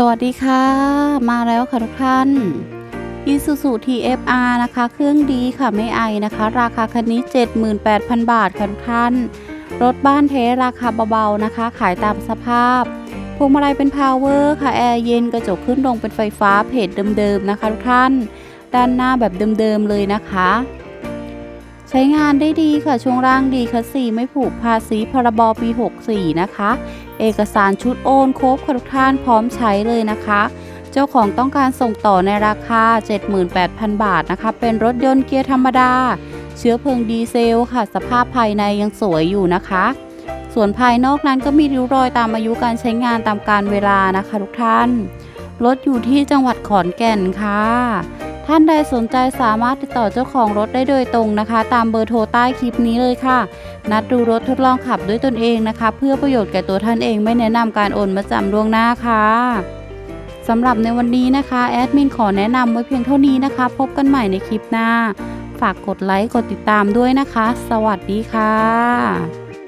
สวัสดีค่ะ มาแล้วค่ะทุกท่าน Isuzu TFR นะคะ เครื่องดีค่ะไม่ไอนะคะ ราคาคันนี้ 78,000 บาทค่ะทุกท่าน รถบ้านเทราคาเบาๆนะคะ ขายตามสภาพพวงมาลัยเป็นพาวเวอร์ค่ะ แอร์เย็นกระจกขึ้นลงเป็นไฟฟ้าเพจเดิมๆนะคะทุกท่าน ด้านหน้าแบบเดิมๆเลยนะคะ ใช้งานได้ดีค่ะ ช่วงล่างดีคัสซีไม่ผูกภาษีพรบปี 64 นะคะ เอกสารชุดโอนครบค่ะทุกท่านพร้อมใช้เลยนะคะ เจ้าของต้องการส่งต่อในราคา 78,000 บาทนะคะ เป็นรถยนต์เกียร์ธรรมดา เชื้อเพลิงดีเซลค่ะ สภาพภายในยังสวยอยู่นะคะ ส่วนภายนอกนั้นก็มีริ้วรอยตามอายุการใช้งานตามการเวลานะคะ ทุกท่าน รถอยู่ที่จังหวัดขอนแก่นค่ะ ท่านใดสนใจสามารถติดต่อเจ้าของรถได้โดยตรงนะคะ ตามเบอร์โทรใต้คลิปนี้เลยค่ะ นัดดูรถทดลองขับด้วยตนเองนะคะ เพื่อประโยชน์แก่ตัวท่านเองไม่แนะนำการโอนมาจำล่วงหน้าค่ะสำหรับในวันนี้นะคะแอดมินขอแนะนำไว้เพียงเท่านี้นะคะ พบกันใหม่ในคลิปหน้า ฝากกดไลค์กดติดตามด้วยนะคะ สวัสดีค่ะ